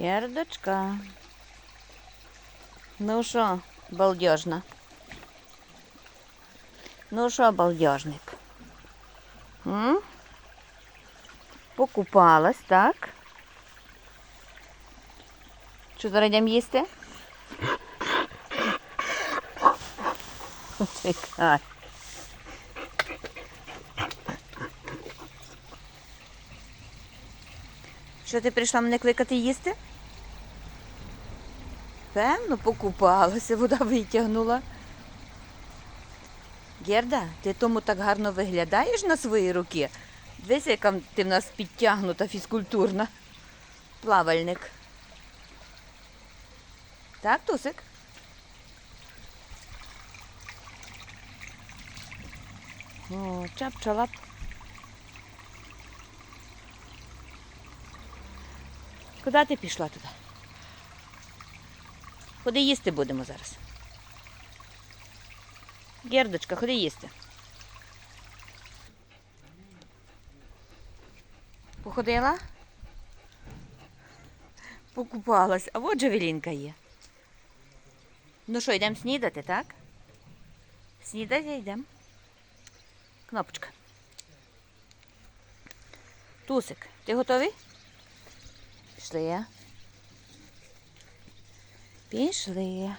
Гердочка. Ну що, балдежна? Ну що, балдежник? М? Покупалась, так? Що зараз їсти? Чекай. Що ти прийшла мене кликати їсти? Певно, покупалася, вода витягнула. Герда, ти тому так гарно виглядаєш на свої руки. Дивись, яка ти в нас підтягнута фізкультурна. Плавальник. Так, Тусик? О, чап-чалап. Куди ти пішла туди? Ходи їсти будемо зараз. Гердочка, ходи їсти. Походила? Покупалась. А от Джавелінка є. Ну що, йдемо снідати, так? Снідати йдемо. Кнопочка. Тусик, ти готовий? Пішли. Пішли.